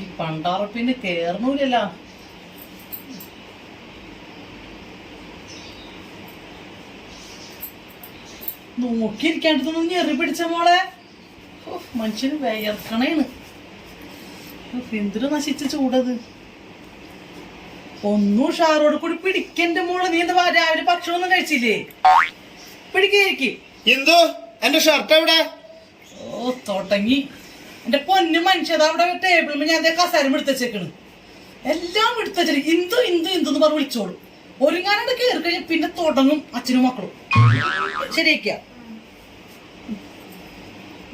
ഈ പണ്ടാറപ്പിന് കേറണൂലല്ലോ നോക്കിയിരിക്കാണ്ടതൊന്നും ഞെറി പിടിച്ച മോളെ. മനുഷ്യന് വിയർക്കണേന്ന് എന്തിനു നശിച്ച ചൂടത്? ഒന്നും ഷാറോട് കൂടി പിടിക്കന്റെ മോളെ. നീ എന്താ രാവിലെ ഭക്ഷണമൊന്നും കഴിച്ചില്ലേ? പിടിക്കേക്ക് എന്തോ? എന്റെ ഷർട്ട് എവിടെ? ഓ തുടങ്ങി. എന്റെ പൊന്നു മനുഷ്യത അവിടെ ടേബിളിൽ ഞാൻ കസാരം എടുത്തേക്കണ് എല്ലാം എടുത്തേച്ചു ഇന്ദു ഇന്ദു ഇന്ദു എന്ന് പറഞ്ഞ് വിളിച്ചോളൂ. ഒരുങ്ങാനോട് കയറി കഴിഞ്ഞാൽ പിന്നെ തുടങ്ങും അച്ഛനും മക്കളും. ശരിയാക്കിയ?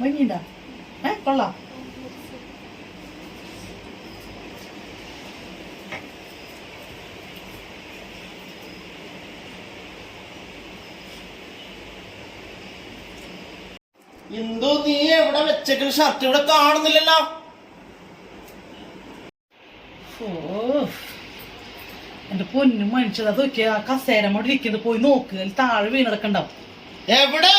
മഞ്ഞിണ്ടാ? ഏ കൊള്ളാം. ഇന്ദു നീ എവിടെ വെച്ചേക്കുന്ന ഷർട്ട് ഇവിടെ കാണുന്നില്ലല്ലോ. എന്റെ പൊന്നു മനുഷ്യത അതൊക്കെ ആ കസേര അവിടെ ഇരിക്കുന്നത് പോയി നോക്ക് അതിൽ താഴെ വീണടക്കണ്ടാവും. എവിടെ?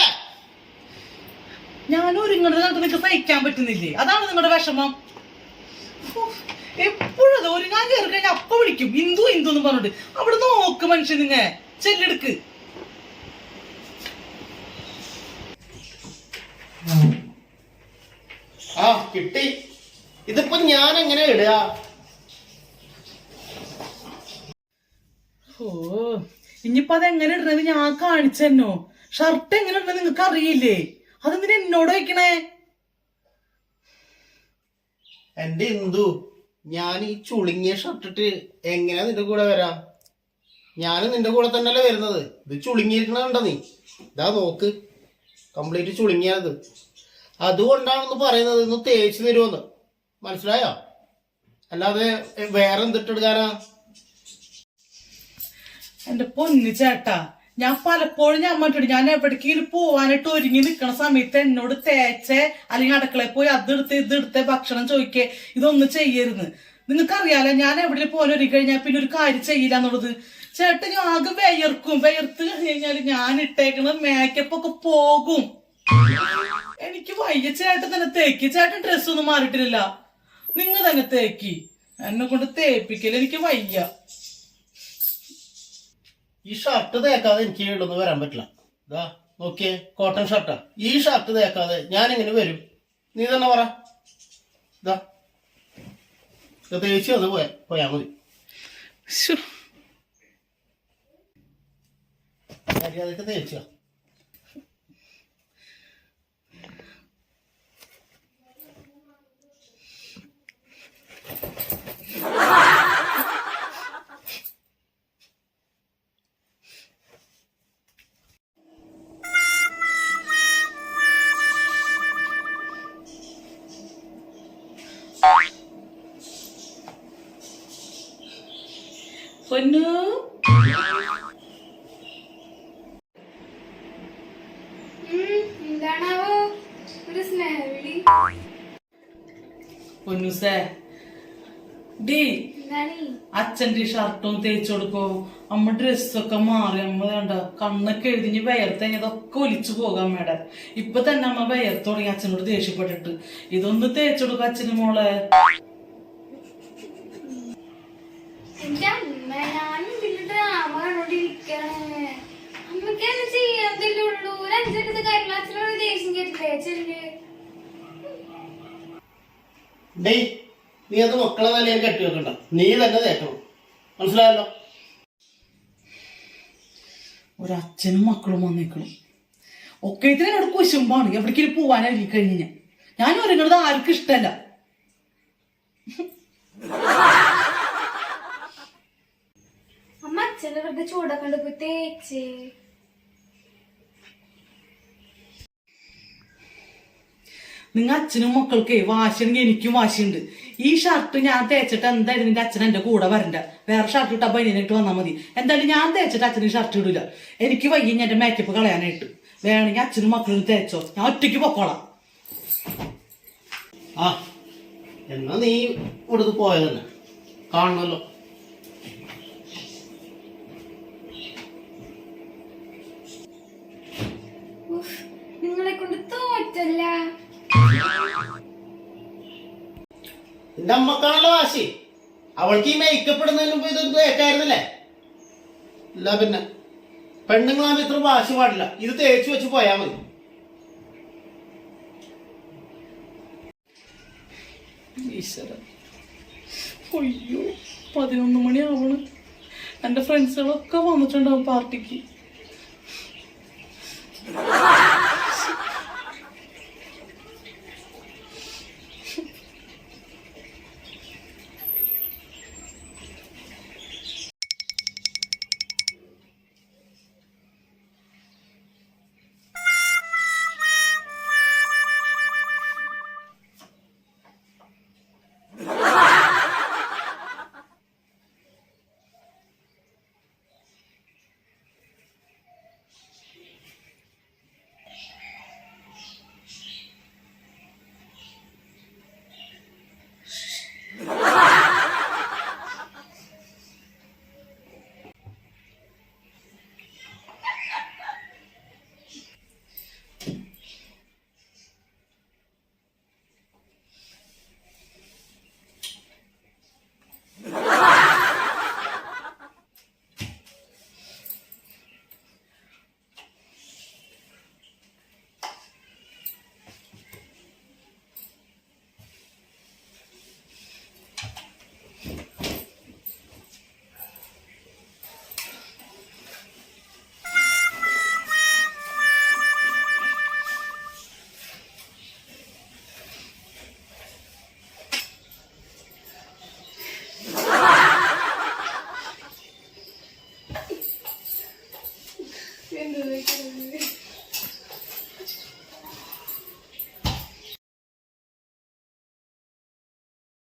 ഞാൻ ഒരുങ്ങണത് കണ്ട് നിങ്ങൾക്ക് സഹിക്കാൻ പറ്റുന്നില്ലേ? അതാണ് നിങ്ങളുടെ വിഷമം. എപ്പോഴും ഒരു ഒരുങ്ങാൻ കയറി കഴിഞ്ഞാൽ അപ്പൊ വിളിക്കും. ഹിന്ദു ഹിന്ദു എന്ന് പറഞ്ഞിട്ട്. അവിടെ നോക്ക് മനുഷ്യൻ നിങ്ങ ചെല്ലെടുക്ക്. ആ കിട്ടി. ഇതിപ്പോ ഞാൻ എങ്ങനെ ഇടുക? ഓ ഇനിയിപ്പോ അത് എങ്ങനെ ഇടണത്? ഞാൻ കാണിച്ചെന്നോ ഷർട്ട് എങ്ങനെ ഇടണത് നിങ്ങൾക്ക് അറിയില്ലേ? അതെന്തിനാ എന്നോട് വെക്കണേ എന്റെ ഇന്ദു ഞാൻ ഈ ചുളുങ്ങിയ ഷർട്ട് ഇട്ട് എങ്ങനെയാ നിന്റെ കൂടെ വരാ? ഞാനും നിന്റെ കൂടെ തന്നെയല്ലേ വരുന്നത്. ഇത് ചുളുങ്ങിയിരിക്കണുണ്ടോ നീ? ഇതാ നോക്ക്. കംപ്ലീറ്റ് ചുളുങ്ങിയത് അതുകൊണ്ടാണെന്ന് പറയുന്നത് ഇന്ന് തേച്ച് തരുമെന്ന് മനസ്സിലായോ? അല്ലാതെ വേറെ എന്തിട്ടെടുക്കാനാ എന്റെ പൊന്നു ചേട്ടാ ഞാൻ പലപ്പോഴും ഞാൻ മറ്റോട് ഞാൻ എവിടേക്കെങ്കിലും പോവാനായിട്ട് ഒരുങ്ങി നിൽക്കുന്ന സമയത്ത് എന്നോട് തേച്ചേ അല്ലെങ്കിൽ അടുക്കളയിൽ പോയി അതെടുത്ത് ഇതെടുത്ത് ഭക്ഷണം ചോദിക്കേ ഇതൊന്നും ചെയ്യരുത്. നിങ്ങൾക്കറിയാലോ ഞാൻ എവിടെ പോകാൻ ഒരുങ്ങി കഴിഞ്ഞാൽ പിന്നെ ഒരു കാര്യം ചെയ്യില്ല എന്നുള്ളത്. ചേട്ടൻ ഞാൻ ആകെ വിയർക്കും. വിയർത്ത് കഴിഞ്ഞാൽ ഞാൻ ഇട്ടേക്കണ മേക്കപ്പ് ഒക്കെ പോകും. എനിക്ക് വയ്യ ചേട്ടൻ തന്നെ തേക്കി. ചേട്ടൻ ഡ്രസ് ഒന്നും മാറിയിട്ടില്ല. നിങ്ങൾ തന്നെ തേക്കി. എന്നെ കൊണ്ട് തേപ്പിക്കൽ എനിക്ക് വയ്യ. ഈ ഷർട്ട് തേക്കാതെ എനിക്ക് ഇവിടുന്ന് വരാൻ പറ്റില്ല. ഇതാ നോക്കിയേ കോട്ടൺ ഷർട്ടാ ഈ ഷർട്ട് തേക്കാതെ ഞാൻ എങ്ങനെ വരും. നീ തന്നെ പറ. ഇതാ തേച്ച് അത് പോയാ പോയാ മതി. മര്യാദയ്ക്ക് തേച്ചാ പൊന്നു എന്താണാവോ? ഒരു സ്നേഹവിളി പൊന്നുസേ ഡി അച്ഛന്റെ ഷർട്ടും തേച്ചു കൊടുക്കോ. അമ്മ ഡ്രസ്സൊക്കെ മാറി അമ്മ വേണ്ട കണ്ണൊക്കെ എഴുതിഞ്ഞ് വിയർത്ത് ഇതൊക്കെ ഒലിച്ചു പോകാം അമ്മയുടെ ഇപ്പൊ തന്നെ അമ്മ വിയർത്ത് തുടങ്ങി അച്ഛനോട് ദേഷ്യപ്പെട്ടിട്ട്. ഇതൊന്ന് തേച്ചു കൊടുക്ക അച്ഛന് മോളെ. അമ്മ ഞാനും ഇതിന്റെ ഡ്രാമ കണ്ടോണ്ടിരിക്കണേ. അമ്മയ്ക്ക് എന്താ ചെയ്യാത്തല്ലേ ഉള്ളൂ. ഒരു അഞ്ചെടുത്ത് കാര്യങ്ങൾ അച്ഛനോട് ദേഷ്യം കേട്ടില്ലേ ചെല്ല് ഡേയ് നീ അത് മക്കളെ തലയിൽ കെട്ടി വെക്കണ്ട. നീ തന്നെ തേക്കണം. മനസ്സിലായല്ലോ? ഒരച്ഛനും മക്കളും വന്നേക്കണം. ഒക്കെ ഇതിനോട് കുശുമ്പാണ് എവിടേക്കും പോവാനായി കഴിഞ്ഞ ഞാൻ. ഒരുങ്ങണത് ആർക്കും ഇഷ്ടമല്ല അമ്മ അച്ഛന്റെ വെറുതെ ചൂടൊക്കെ ഉണ്ട് പോയി തേച്ച്. നിങ്ങൾ അച്ഛനും മക്കൾക്ക് വാശിയുണ്ടെങ്കിൽ എനിക്കും വാശിയുണ്ട്. ഈ ഷർട്ട് ഞാൻ തേച്ചിട്ട് എന്തായാലും നിന്റെ അച്ഛൻ എന്റെ കൂടെ വരണ്ട? വേറെ ഷർട്ട് ഇട്ടാ ബനിയനായിട്ട് വന്നാൽ മതി. എന്തായാലും ഞാൻ തേച്ചിട്ട് അച്ഛന് ഷർട്ട് ഇടില്ല എനിക്ക് വയ്യ ഞാൻ എന്റെ മേക്കപ്പ് കളയാനായിട്ട്. വേണമെങ്കിൽ അച്ഛനും മക്കളും തേച്ചോ. ഞാൻ ഒറ്റയ്ക്ക് പൊക്കോളാം. ആ എന്നാ നീ ഇവിടുന്ന് പോയതന്നെ കാണണമല്ലോ തോറ്റല്ല അമ്മക്കാണല്ലോ വാശി. അവൾക്ക് ഈ മേക്കപ്പ് മുമ്പ് ഇതൊന്നും തേക്കായിരുന്നല്ലേ ഇല്ല പിന്നെ. പെണ്ണുങ്ങളാകുമ്പോ ഇത്ര വാശി പാടില്ല. ഇത് തേച്ചു വെച്ച് പോയാ മതി. അയ്യോ പതിനൊന്ന് മണിയാവണ്. എന്റെ ഫ്രണ്ട്സുകളൊക്കെ വന്നിട്ടുണ്ടാവും പാർട്ടിക്ക്